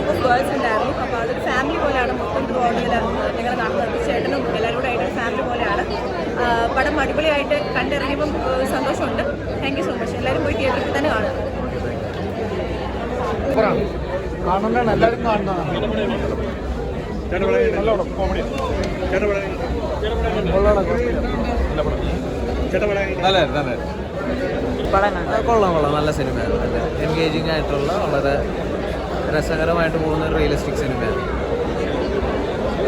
Group of girls ഉണ്ടായിരുന്നു. അപ്പോൾ അതൊരു ഫാമിലി പോലെയാണ്. മൊത്തം ബ്രോഡിൽ ഞങ്ങൾ കാണുന്നത്. ചേട്ടനും എല്ലാവരും കൂടെ ആയിട്ട് ഫാമിലി പോലെയാണ്. പടം അടിപൊളിയായിട്ട് കണ്ടിറങ്ങിയപ്പം സന്തോഷമുണ്ട്. താങ്ക് യു സോ മച്ച് എല്ലാവരും പോയി തിയേറ്ററിൽ തന്നെ കാണാം കാണുന്ന എല്ലാവരും കാണുന്നതാണ്. കൊള്ളാം കൊള്ളാം. നല്ല സിനിമയാണ് എൻഗേജിംഗ് ആയിട്ടുള്ള വളരെ രസകരമായിട്ട് പോകുന്ന ഒരു റിയലിസ്റ്റിക് സിനിമയാണ്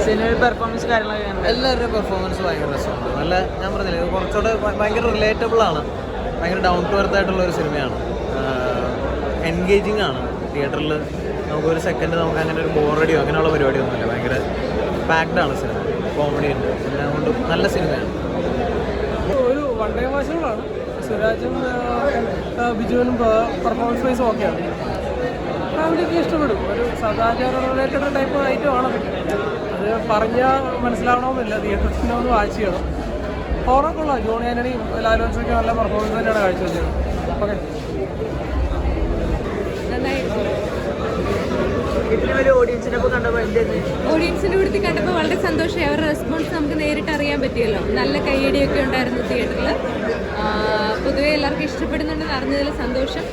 സിനിമയിൽ പെർഫോമൻസ് കാര്യങ്ങളൊക്കെ? എല്ലാവരുടെയും പെർഫോമൻസ് ഭയങ്കര രസമാണ്. നല്ല ഞാൻ പറഞ്ഞില്ലേ കുറച്ചുകൂടെ ഭയങ്കര റിലേറ്റബിൾ ആണ്. ഭയങ്കര ഡൗൺ ടു എർത്ത് ആയിട്ടുള്ള ഒരു സിനിമയാണ് എൻഗേജിങ് ആണ്. തിയേറ്ററിൽ നമുക്കൊരു സെക്കൻഡ് നമുക്ക് അങ്ങനെ ഒരു ബോറടിയോ അങ്ങനെയുള്ള പരിപാടിയൊന്നുമില്ല. ഭയങ്കര പാക്ഡ് ആണ് സിനിമ കോമഡി ഉണ്ട്. എല്ലാം കൊണ്ടും നല്ല സിനിമയാണ് ഒരു വൺ ഡേ വാച്ചുകളാണ് സുരാജും ബിജുവിനും പെർഫോമൻസ് വൈസ് ഓക്കെയാണ് ഫാമിലിക്ക് ഇഷ്ടപ്പെടും. ഒരു സദാചാര റിലേറ്റഡ് ടൈപ്പ് ഐറ്റം ആണ് അത് പറഞ്ഞാൽ മനസ്സിലാവണമെന്നില്ല. തിയേറ്ററിനെ ഒന്ന് വാച്ച് ചെയ്യണം. ഹോറൊക്കെ ഉള്ള ജോണി ആന്റണി ലാലോൻസൊക്കെ നല്ല പെർഫോമൻസ് തന്നെയാണ് കാഴ്ചവെച്ചത്. ഓക്കെ. ഇപ്പോൾ കണ്ടപ്പോൾ എന്തെന്ന് ഓഡിയൻസിന്റെ കൂടുതൽ കണ്ടപ്പോൾ വളരെ സന്തോഷമായി. അവരുടെ റെസ്പോൺസ് നമുക്ക് നേരിട്ട് അറിയാൻ പറ്റിയല്ലോ. നല്ല കൈയടിയൊക്കെ ഉണ്ടായിരുന്നു തിയേറ്ററിൽ പൊതുവെ എല്ലാവർക്കും ഇഷ്ടപ്പെടുന്നുണ്ടെന്ന് അറിഞ്ഞതിൽ സന്തോഷം.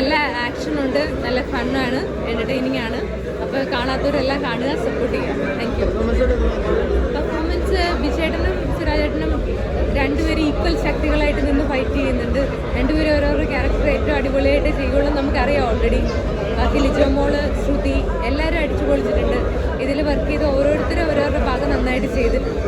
നല്ല ആക്ഷൻ ഉണ്ട് നല്ല ഫണ്ണാണ് എന്റർടൈനിങ് ആണ്. അപ്പോൾ കാണാത്തവരെല്ലാം കാണുക സപ്പോർട്ട് ചെയ്യുക. താങ്ക് യു പെർഫോമൻസ് വിജയേട്ടനും സുരാജേട്ടനും രണ്ടുപേരും ഈക്വൽ ശക്തികളായിട്ട് നിന്ന് ഫൈറ്റ് ചെയ്യുന്നുണ്ട്. രണ്ടുപേരും ഓരോരോ ക്യാരക്ടർ ഏറ്റവും അടിപൊളിയായിട്ട് ചെയ്യുള്ളൂ നമുക്കറിയാം ഓൾറെഡി ബാക്കി ലിജോ മോൾ ശ്രുതി എല്ലാവരും അടിച്ചു പൊളിച്ചിട്ടുണ്ട് ഇതിൽ വർക്ക് ചെയ്ത് ഓരോരുത്തരും ഓരോരുടെ ഭാഗം നന്നായിട്ട് ചെയ്തിട്ടുണ്ട്